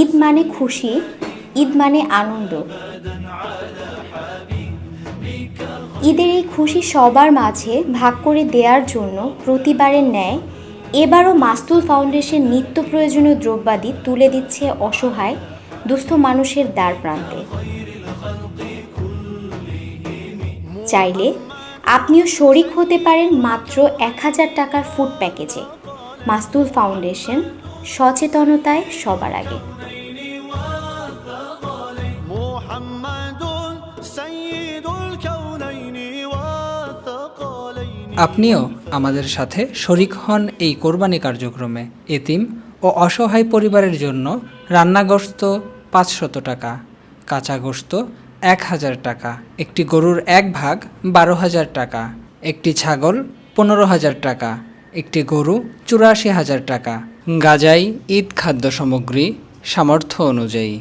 ঈদ মানে খুশি, ঈদ মানে আনন্দ। ঈদের এই খুশি সবার মাঝে ভাগ করে দেওয়ার জন্য প্রতিবারের ন্যায় এবারও মাস্তুল ফাউন্ডেশন নিত্য প্রয়োজনীয় দ্রব্যাদি তুলে দিচ্ছে অসহায়, দুস্থ মানুষের দ্বার প্রান্তে। চাইলে আপনিও শরিক হতে পারেন মাত্র এক হাজার টাকার ফুড প্যাকেজে। মাস্তুল ফাউন্ডেশন সচেতনতায় সবার আগে। আপনিও আমাদের সাথে শরিক হন এই কোরবানি কার্যক্রমে এতিম ও অসহায় পরিবারের জন্য রান্নাগ্রস্ত পাঁচশত টাকা কাঁচাগ্রস্ত এক হাজার টাকা একটি গরুর এক ভাগ বারো হাজার টাকা একটি ছাগল পনেরো হাজার টাকা একটি গরু চুরাশি হাজার টাকা গাজাই ঈদ খাদ্য সামগ্রী সামর্থ্য অনুযায়ী।